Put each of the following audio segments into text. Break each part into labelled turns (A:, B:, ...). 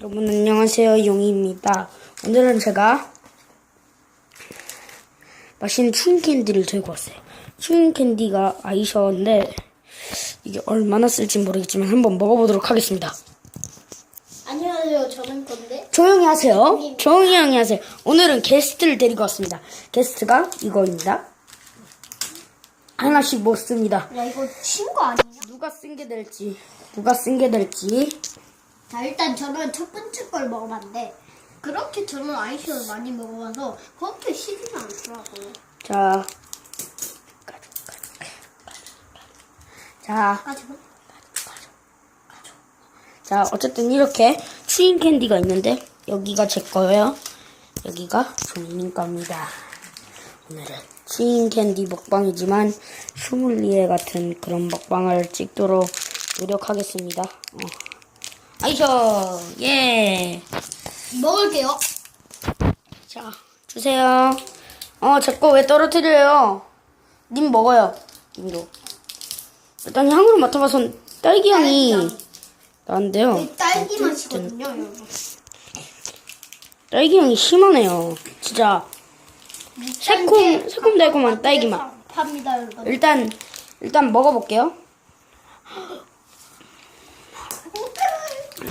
A: 여러분 안녕하세요 용이입니다. 오늘은 제가 맛있는 추운 캔디를 들고 왔어요. 추운 캔디가 아이셔인데 이게 얼마나 쓸지 모르겠지만 한번 먹어보도록 하겠습니다.
B: 안녕하세요. 저는 건데.
A: 조용히 하세요. 조용히 하세요. 오늘은 게스트를 데리고 왔습니다. 게스트가 이거입니다. 하나씩 먹습니다.
B: 야 이거 친구 아니냐?
A: 누가 쓴 게 될지 누가 쓴 게 될지
B: 자 일단 저는 첫 번째 걸 먹어봤는데 그렇게 저는 아이스를 많이 먹어봐서 그렇게 시지는 않더라고요.
A: 자 자,
B: 가지고
A: 자, 어쨌든 이렇게 추인 캔디가 있는데 여기가 제 거예요. 여기가 종님 겁니다. 오늘은 추인 캔디 먹방이지만 슈물리에 같은 그런 먹방을 찍도록 노력하겠습니다. 어. 아이셔, 예.
B: 먹을게요.
A: 자, 주세요. 어, 제 거 왜 떨어뜨려요? 님 먹어요. 님도. 일단 향으로 맡아봐선 딸기 향이. 나는데요.
B: 이 딸기 맛이거든요, 여러분.
A: 딸기 향이 심하네요. 진짜 새콤 새콤달콤한 딸기 맛.
B: 팝니다, 여러분.
A: 일단 일단 먹어볼게요.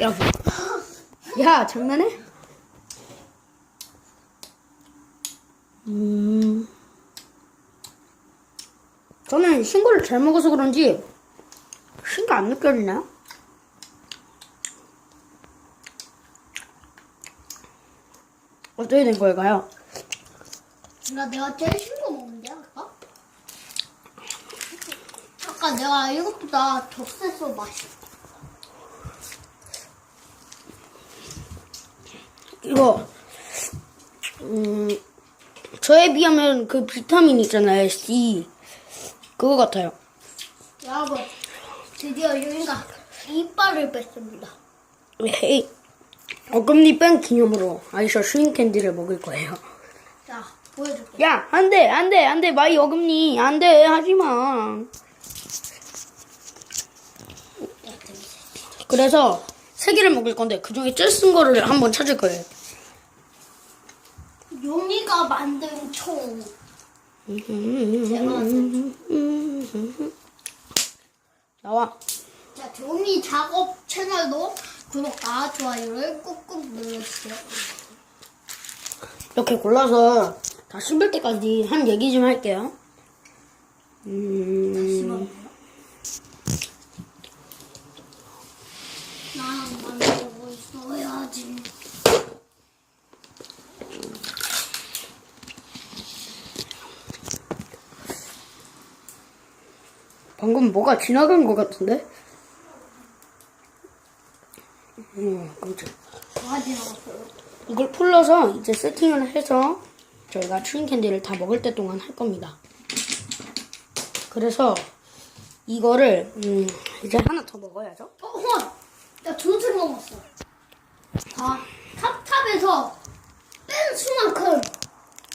A: 야, 야 장난해? 음, 저는 신거를 잘 먹어서 그런지 신거 안 느껴지나요? 어떻게 된 걸까요?
B: 나 내가 제일 신거 먹는데 아까? 아까 내가 이것보다 더 세서 맛있어.
A: 이거 음 저에 비하면 그 비타민 있잖아요 C. 그거 같아요.
B: 여러분, 드디어 유인가 이빨을 뺐습니다.
A: 헤이 어금니 뺀 기념으로 아이셔 슈인 캔디를 먹을 거예요.
B: 자, 보여줄게.
A: 야 안돼 안돼 안돼 마이 어금니. 안돼 하지마. 그래서 세 개를 먹을 건데 그 중에 제일 쓴 거를 한번 찾을 거예요
B: 용이가 만든 총. 제가 만든
A: 나와
B: 자, 종이 작업 채널도 구독과 좋아요를 꾹꾹 눌러주세요.
A: 이렇게 골라서 다 씹을 때까지 한 얘기 좀 할게요. 음,
B: 나랑 만들고 있어야지.
A: 방금 뭐가 지나간 것 같은데? 음, 깜짝.
B: 뭐하지 나갔어요?
A: 이걸 풀러서 이제 세팅을 해서 저희가 추인 캔디를 다 먹을 때 동안 할 겁니다. 그래서 이거를 음, 이제 하나 더 먹어야죠.
B: 어, 헐! 나 두술 먹었어. 자, 탑탑에서 뺀 수만큼,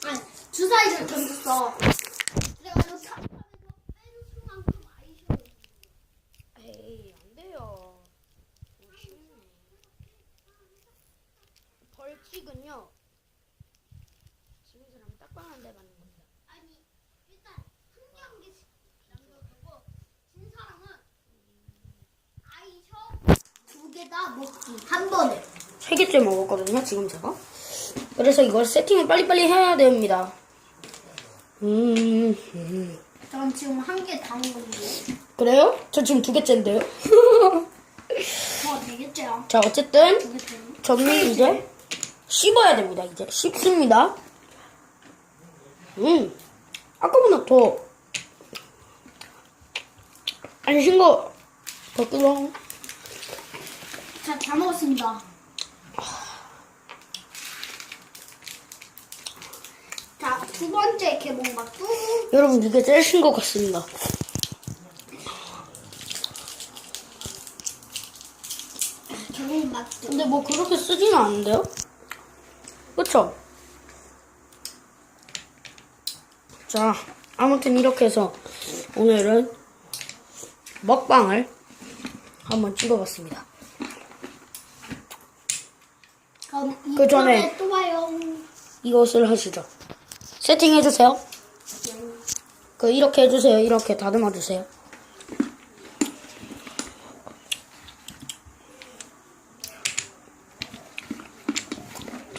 B: 아니, 주사위를 던졌어. 그래가지고 탑탑에서 뺀 수만큼 아이셔.
A: 에이, 안 돼요. 벌칙은요. 지는 사람 딱방한 데 맞는 겁니다.
B: 아니, 일단 한 경기씩 남겨두고, 진 사람은 아이셔 두 개 다 먹기. 한 번에.
A: 세 개째 먹었거든요, 지금 제가. 그래서 이걸 세팅을 빨리빨리 해야 됩니다. 음, 음.
B: 전 지금 한 개 다 먹었는데.
A: 그래요? 저 지금 두 개째인데요.
B: 저 되겠죠?
A: 자, 어쨌든
B: 두 개째.
A: 저는 이제 씹어야 됩니다. 이제 씹습니다. 음, 아까보다 더 안신 거더 뜨거워.
B: 자, 다 먹었습니다. 자, 두 번째 개봉박도
A: 여러분 이게 제일 신것 같습니다.
B: 개봉박도
A: 근데 뭐 그렇게 쓰지는 않는데요? 그쵸? 자, 아무튼 이렇게 해서 오늘은 먹방을 한번 찍어봤습니다.
B: 그럼
A: 그 전에-
B: 이번에 또 와요.
A: 이것을 하시죠. 세팅해주세요. 그, 이렇게 해주세요. 이렇게 다듬어주세요.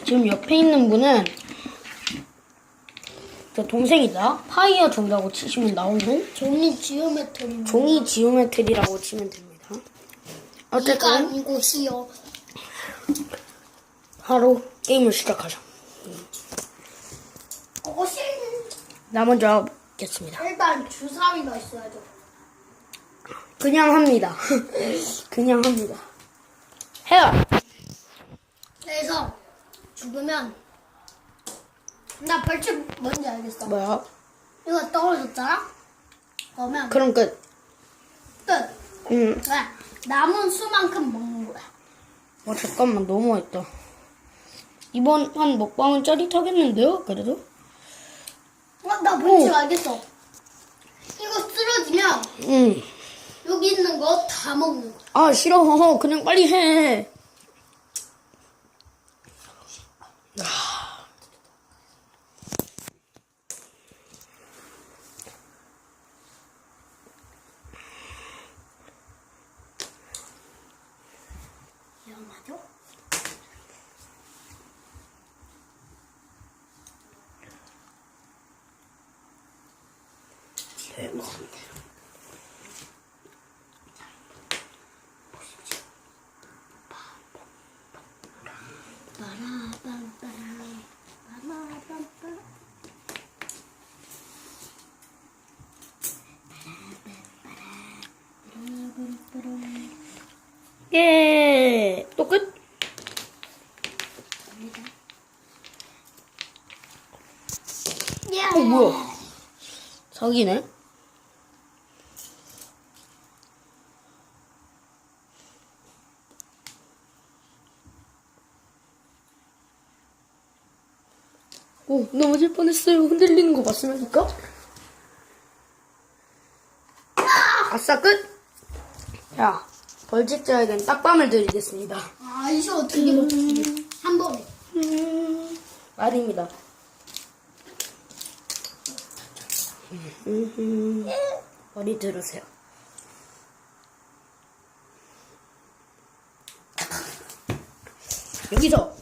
A: 지금 옆에 있는 분은 저 동생이다. 파이어 준다고 치시면 나오는
B: 종이 지오메트리.
A: 종이 지오메트리라고 치면 됩니다.
B: 이가
A: 어쨌든
B: 아니고 시요.
A: 바로 게임을 시작하죠.
B: 어신
A: 나 먼저 하겠습니다.
B: 일단 주사위가 있어야죠.
A: 그냥 합니다. 그냥 합니다. 해요.
B: 그래서 죽으면 나 벌칙 뭔지 알겠어.
A: 뭐야?
B: 이거 떨어졌잖아. 그러면
A: 그럼 끝.
B: 끝.
A: 음.
B: 네. 남은 수만큼 먹는 거야.
A: 어, 잠깐만, 너무했다. 이번 한 먹방은 짜릿하겠는데요? 그래도?
B: 어, 나 벌칙
A: 오.
B: 알겠어. 이거 쓰러지면
A: 응.
B: 여기 있는 거 다 먹는 거야.
A: 아, 싫어. 그냥 빨리 해.
B: 위험하죠? 빠라빰빰, 빠라빰빰.
A: 예. 또 끝?
B: 예.
A: 어, 뭐야? 사기네? 오, 넘어질 뻔했어요. 흔들리는 거 봤습니까? 아싸, 끝! 자, 벌칙 자에겐 딱밤을 드리겠습니다.
B: 아, 이제 어떻게 먹지? 한 번에.
A: 음, 아닙니다. 음, 머리 들으세요. 여기서